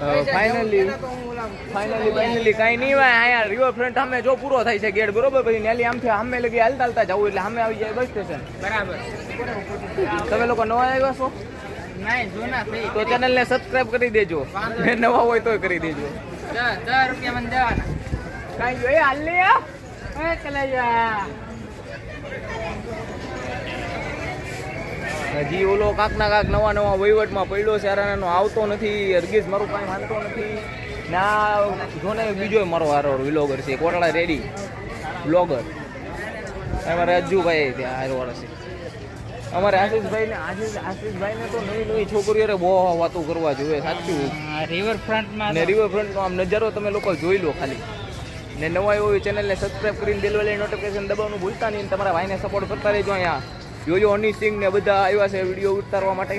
Finally finally finally કાંઈ નહીં હોય અહીંયા રિવર ફ્રન્ટ સામે જો પૂરો થાય છે ગેટ બરોબર? પછી નેલી આમથી સામે લગી હાલતા હાલતા જવું એટલે સામે આવી જાય બસ સ્ટેશન બરાબર. તમે લોકો નવા આવ્યા છો? નહીં તો ચેનલને સબસ્ક્રાઇબ કરી દેજો. નવા હોય તોય કરી દેજો. દસ દસ રૂપિયા મને દેવાના. કાંઈ જોઈએ હાલ લે ઓય હજી ઓલો કાંક ના કાંક નવા નવા વહીવટમાં પડ્યો છે હારાનો આવતો નથી અરગીઝ મારું કાંઈ માનતો નથી. ના જો ને બીજો મારો હારો વિલોગર છે કોટડા રેડી. બ્લોગર અમારે અજ્જુભાઈ ત્યાં હારો વાળો છે. અમારે આશીષભાઈને આશીષ આશીષભાઈને તો નવી નવી છોકરીઓને બહુ વાતો કરવા જોઈએ સાચું. રિવર ફ્રન્ટમાં ને રિવરફ્રન્ટનો આમ નજારો તમે લોકો જોઈ લો ખાલી. ને નવા હોય ચેનલને સબસ્ક્રાઈબ કરીને બેલ વાળી નોટિફિકેશન દબાવવાનું ભૂલતા નહીં તમારા ભાઈને સપોર્ટ કરતા રહેજો અહીંયા. જોજો હની સિંહ ને બધા આવ્યા છે વીડિયો ઉતારવા માટે.